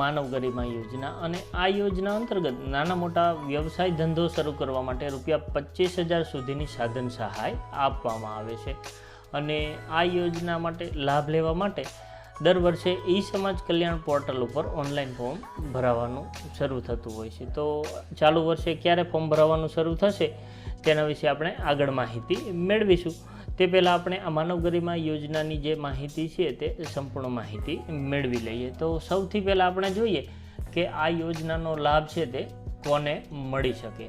માનવ ગરિમા યોજના અને આ યોજના અંતર્ગત નાના મોટા વ્યવસાય ધંધો શરૂ કરવા માટે રૂપિયા પચીસ હજાર સુધીની સાધન સહાય આપવામાં આવે છે. અને આ યોજના માટે લાભ લેવા માટે દર વર્ષે ઈ સમાજ કલ્યાણ પોર્ટલ ઉપર ઓનલાઈન ફોર્મ ભરાવાનું શરૂ થતું હોય છે. તો ચાલુ વર્ષે ક્યારે ફોર્મ ભરાવાનું શરૂ થશે તેના વિશે આપણે આગળ માહિતી મેળવીશું. તે પહેલાં આપણે આ માનવ ગરિમા યોજનાની જે માહિતી છે તે સંપૂર્ણ માહિતી મેળવી લઈએ. તો સૌથી પહેલાં આપણે જોઈએ કે આ યોજનાનો લાભ છે તે કોને મળી શકે?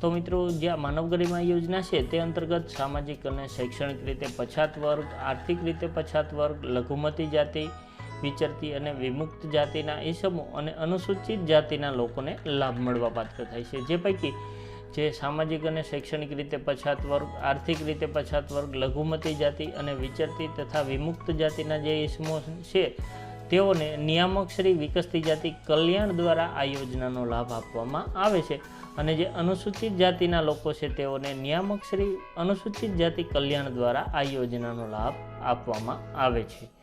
તો મિત્રો, જે આ માનવ ગરિમા યોજના છે તે અંતર્ગત સામાજિક અને શૈક્ષણિક રીતે પછાત વર્ગ, આર્થિક રીતે પછાત વર્ગ, લઘુમતી જાતિ, વિચરતી અને વિમુક્ત જાતિના ઇસમો અને અનુસૂચિત જાતિના લોકોને લાભ મળવા પાત્ર થાય છે. જે પૈકી જે સામાજિક અને શૈક્ષણિક રીતે પછાત વર્ગ, આર્થિક રીતે પછાત વર્ગ, લઘુમતી જાતિ અને વિચરતી તથા વિમુક્ત જાતિના જે ઇસમો છે, તેઓને નિયામક શ્રી વિકસતી જાતિ કલ્યાણ દ્વારા આ યોજનાનો લાભ આપવામાં આવે છે. અને જે અનુસૂચિત જાતિના લોકો છે, તેઓને નિયામક શ્રી અનુસૂચિત જાતિ કલ્યાણ દ્વારા આ યોજનાનો લાભ આપવામાં આવે છે.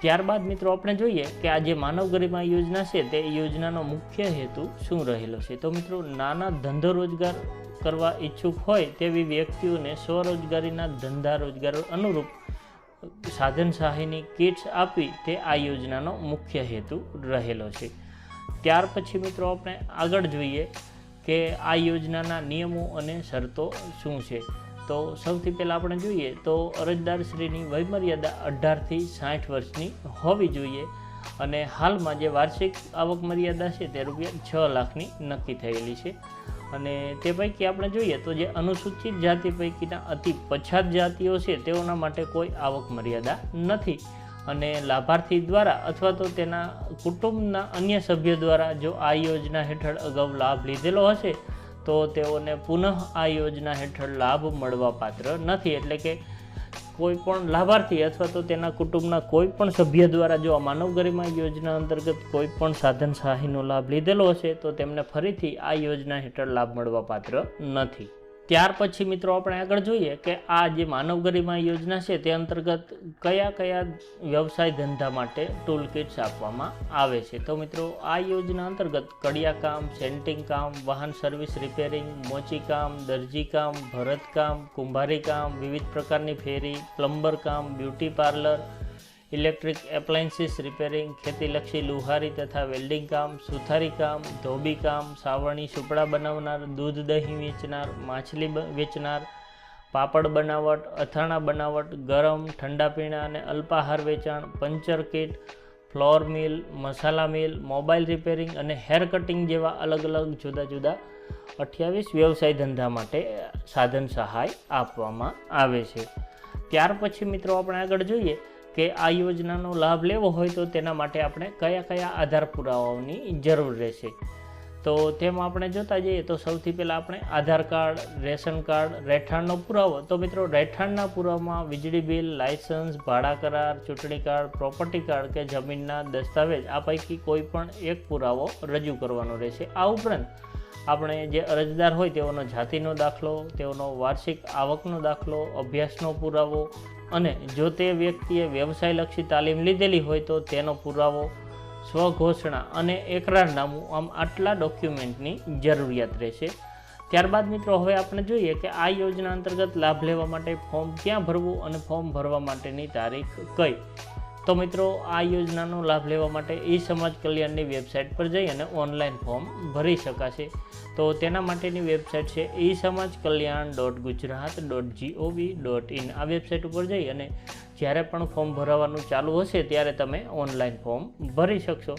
ત્યારબાદ મિત્રો આપણે જોઈએ કે આ જે માનવ ગરિમા યોજના છે, તે યોજનાનો મુખ્ય હેતુ શું રહેલો છે? તો મિત્રો, નાના ધંધો રોજગાર કરવા ઈચ્છુક હોય તેવી વ્યક્તિઓને સ્વરોજગારીના ધંધા રોજગાર અનુરૂપ સાધન સહાયની કિટ્સ આપી તે આ યોજનાનો મુખ્ય હેતુ રહેલો છે. ત્યાર પછી મિત્રો આપણે આગળ જોઈએ કે આ યોજનાના નિયમો અને શરતો શું છે? તો સૌથી પહેલાં આપણે જોઈએ તો અરજદારશ્રીની વયમર્યાદા અઢારથી સાઠ વર્ષની હોવી જોઈએ અને હાલમાં જે વાર્ષિક આવક મર્યાદા છે તે રૂપિયા છ લાખની નક્કી થયેલી છે. અને તે પૈકી આપણે જોઈએ તો જે અનુસૂચિત જાતિ પૈકીના અતિ પછાત જાતિઓ છે તેઓના માટે કોઈ આવક મર્યાદા નથી. અને લાભાર્થી દ્વારા અથવા તો તેના કુટુંબના અન્ય સભ્ય દ્વારા જો આ યોજના હેઠળ અગાઉ લાભ લીધેલો હશે તો તેઓને પુનઃ આ યોજના હેઠળ લાભ મળવા પાત્ર નથી. એટલે કે કોઈ પણ લાભાર્થી અથવા તો તેના કુટુંબના કોઈ પણ સભ્ય દ્વારા જો આ માનવ ગરિમા યોજના અંતર્ગત કોઈ પણ સાધન સહાયનો લાભ લીધેલો હશે, તો તેમને ફરીથી આ યોજના હેઠળ લાભ મળવા પાત્ર નથી. ત્યાર પછી મિત્રો આપણે આગળ જોઈએ કે આ જે માનવ ગરિમા યોજના છે તે અંતર્ગત કયા કયા વ્યવસાય ધંધા માટે ટૂલ કિટ્સ આપવામાં આવે છે? તો મિત્રો, આ યોજના અંતર્ગત કડિયાકામ, સેન્ટિંગ કામ, વાહન સર્વિસ રિપેરિંગ, મોચી કામ, દરજી કામ ભરતકામ કુંભારી કામ, વિવિધ પ્રકારની ફેરી, પ્લમ્બર કામ, beauty parlour electric appliances, repairing, ખેતીલક્ષી, લુહારી તથા વેલ્ડિંગ કામ, સુથારી કામ, ધોબી કામ, સાવરણી સુપડા બનાવનાર, દૂધ દહીં વેચનાર, માછલી વેચનાર, પાપડ બનાવટ, અથાણા બનાવટ, ગરમ, ઠંડા પીણા અને અલ્પાહાર વેચાણ, પંચર કીટ, ફ્લોર મિલ, મસાલા મિલ, મોબાઈલ રિપેરિંગ અને હેર કટિંગ જેવા અલગ અલગ જુદા જુદા અઠ્યાવીસ વ્યવસાય ધંધા માટે સાધન સહાય આપવામાં આવે છે. ત્યાર પછી મિત્રો આપણે આગળ જોઈએ કે આ યોજનાનો લાભ લેવો હોય તો તેના માટે આપણે કયા કયા આધાર પુરાવાઓની જરૂર રહેશે? તો તેમાં આપણે જોતા જઈએ તો સૌથી પહેલાં આપણે આધાર કાર્ડ, રેશન કાર્ડ, રહેઠાણનો પુરાવો. તો મિત્રો, રહેઠાણના પુરાવામાં વીજળી બિલ, લાયસન્સ, ભાડા કરાર, ચૂંટણી કાર્ડ, પ્રોપર્ટી કાર્ડ કે જમીનના દસ્તાવેજ, આ પૈકી કોઈ પણ એક પુરાવો રજૂ કરવાનો રહેશે. આ ઉપરાંત આપણે જે અરજદાર હોય તેઓનો જાતિનો દાખલો, તેઓનો વાર્ષિક આવકનો દાખલો, અભ્યાસનો પુરાવો અને જો તે વ્યક્તિએ વ્યવસાયલક્ષી તાલીમ લીધેલી હોય તો તેનો પુરાવો, સ્વઘોષણા અને એકરારનામું આમ આટલા ડોક્યુમેન્ટની જરૂરિયાત રહેશે. ત્યારબાદ મિત્રો, હવે આપણે જોઈએ કે આ યોજના અંતર્ગત લાભ લેવા માટે ફોર્મ ક્યાં ભરવું અને ફોર્મ ભરવા માટેની તારીખ કઈ? તો મિત્રો, આ યોજનાનો લાભ લેવા માટે ઈ સમાજ કલ્યાણની વેબસાઇટ પર જઈ અને ઓનલાઈન ફોર્મ ભરી શકાશે. તો તેના માટેની વેબસાઇટ છે e Samaj Kalyan dot Gujarat dot G O V dot in. આ વેબસાઇટ ઉપર જઈ અને જ્યારે પણ ફોર્મ ભરાવાનું ચાલુ હશે ત્યારે તમે ઓનલાઈન ફોર્મ ભરી શકશો.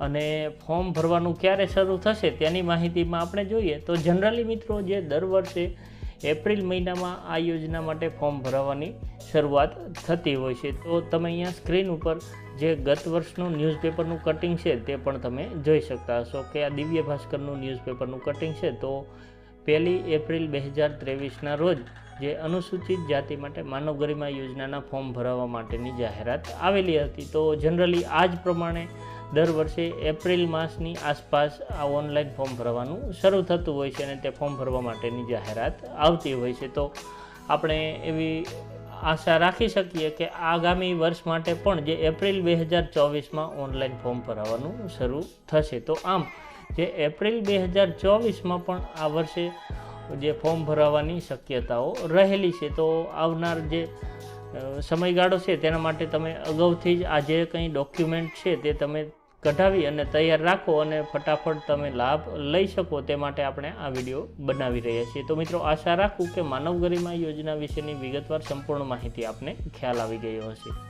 અને ફોર્મ ભરવાનું ક્યારે શરૂ થશે તેની માહિતીમાં આપણે જોઈએ તો જનરલી મિત્રો જે દર વર્ષે એપ્રિલ મહિનામાં આ યોજના માટે ફોર્મ ભરાવાની શરૂઆત થતી હોય છે. તો તમે અહીંયા સ્ક્રીન ઉપર જે ગત વર્ષનું ન્યૂઝપેપરનું કટિંગ છે તે પણ તમે જોઈ શકતા હશો કે આ દિવ્ય ભાસ્કરનું ન્યૂઝપેપરનું કટિંગ છે. તો પહેલી એપ્રિલ બે હજાર ત્રેવીસના રોજ જે અનુસૂચિત જાતિ માટે માનવ ગરિમા યોજનાના ફોર્મ ભરાવવા માટેની જાહેરાત આવેલી હતી. તો જનરલી આ જ પ્રમાણે દર વર્ષે એપ્રિલ માસની આસપાસ આ ઓનલાઈન ફોર્મ ભરવાનું શરૂ થતું હોય છે અને તે ફોર્મ ભરવા માટેની જાહેરાત આવતી હોય છે. તો આપણે એવી આશા રાખી શકીએ કે આગામી વર્ષ માટે પણ જે એપ્રિલ બે હજાર ચોવીસમાં ઓનલાઈન ફોર્મ ભરાવાનું શરૂ થશે. તો આમ, જે એપ્રિલ બે હજાર ચોવીસમાં પણ આ વર્ષે જે ફોર્મ ભરાવાની શક્યતાઓ રહેલી છે, તો આવનાર જે સમયગાળો છે તેના માટે તમે અગાઉથી જ આ જે કંઈ ડોક્યુમેન્ટ છે તે તમે કઢાવી અને તૈયાર રાખો અને ફટાફટ તમે લાભ લઈ શકો તે માટે આપણે આ વીડિયો બનાવી રહ્યા છીએ. તો મિત્રો, આશા રાખું કે માનવ ગરિમા યોજના વિશેની વિગતવાર સંપૂર્ણ માહિતી આપને ખ્યાલ આવી ગયો હશે.